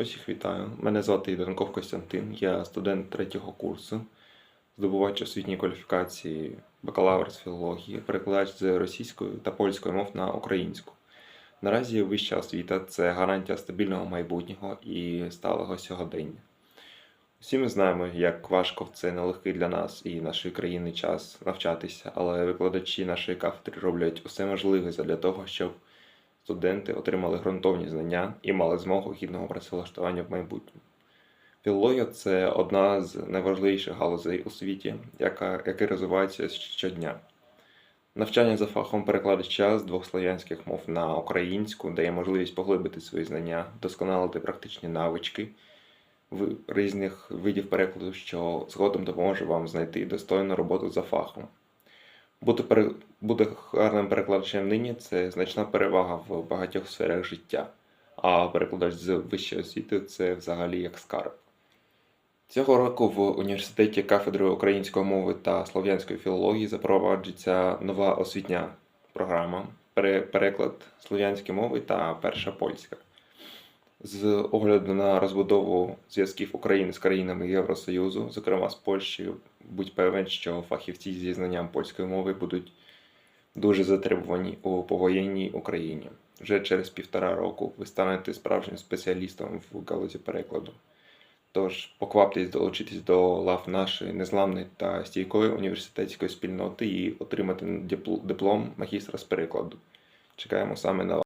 Усіх вітаю. Мене звати Данков Костянтин. Я студент третього курсу, здобувач освітньої кваліфікації бакалавр з філології, перекладач з російської та польської мов на українську. Наразі вища освіта це гарантія стабільного майбутнього і сталого сьогодення. Всі ми знаємо, як важко в цей нелегкий для нас і нашої країни час навчатися, але викладачі нашої кафедри роблять усе можливе для того, щоб студенти отримали ґрунтовні знання і мали змогу гідного працевлаштування в майбутньому. Філологія це одна з найважливіших галузей у світі, яка, яка розвивається щодня. Навчання за фахом перекладача з двох слов'янських мов на українську дає можливість поглибити свої знання, досконалити практичні навички в різних видів перекладу, що згодом допоможе вам знайти достойну роботу за фахом. Бути, бути гарним перекладачем нині це значна перевага в багатьох сферах життя, а перекладач з вищої освіти це взагалі як скарб. Цього року в університеті кафедри української мови та слов'янської філології запроваджується нова освітня програма переклад слов'янської мови та перша польська. З огляду на розбудову зв'язків України з країнами Євросоюзу, зокрема з Польщею, будь певен, що фахівці зі знанням польської мови будуть дуже затребувані у повоєнній Україні. Вже через півтора року ви станете справжнім спеціалістом в галузі перекладу. Тож покваптесь долучитись до лав нашої незламної та стійкої університетської спільноти і отримати диплом магістра з перекладу. Чекаємо саме на вас.